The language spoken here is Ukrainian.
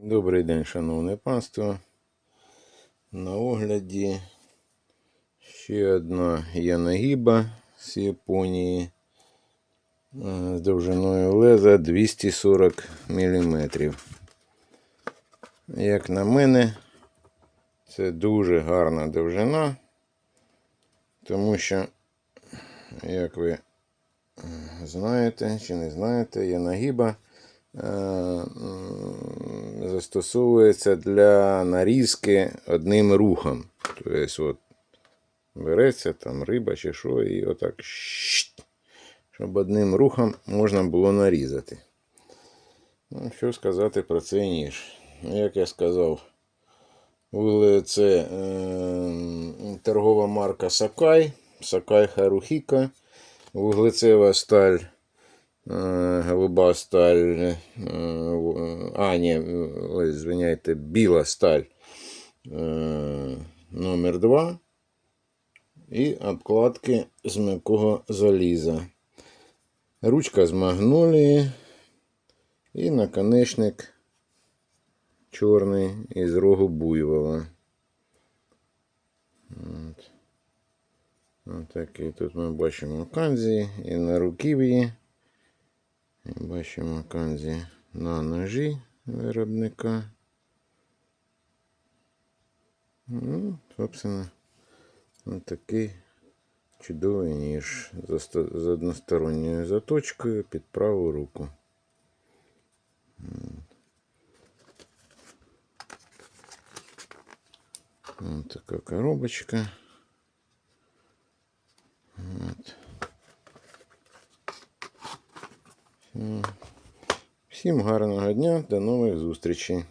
Добрий день, шановне панство. На огляді ще одна янагіба з Японії е, з довжиною леза 240 мм. Як на мене, це дуже гарна довжина, тому що, як ви е, знаєте чи не знаєте, янагіба е, застосовується для нарізки одним рухом. Тобто, от, береться там риба чи що, і отак, щоб одним рухом можна було нарізати. Ну, що сказати про цей ніж? Ну, Як я сказав, це е, торгова марка Сакай, Сакай Харухіка, вуглецева сталь, голуба сталь, е, а, ні, ой, звиняйте, біла сталь е, номер 2 і обкладки з м'якого заліза. Ручка з магнолії і наконечник чорний із рогу буйвола. От. Отакий тут ми бачимо канзі і на руків'ї. І бачимо канзі на ножі виробника. Ну, собственно, ось такий чудовий ніж з оста- з односторонньою заточкою під праву руку. Вот такая коробочка. Всім гарного дня, до нових зустрічей.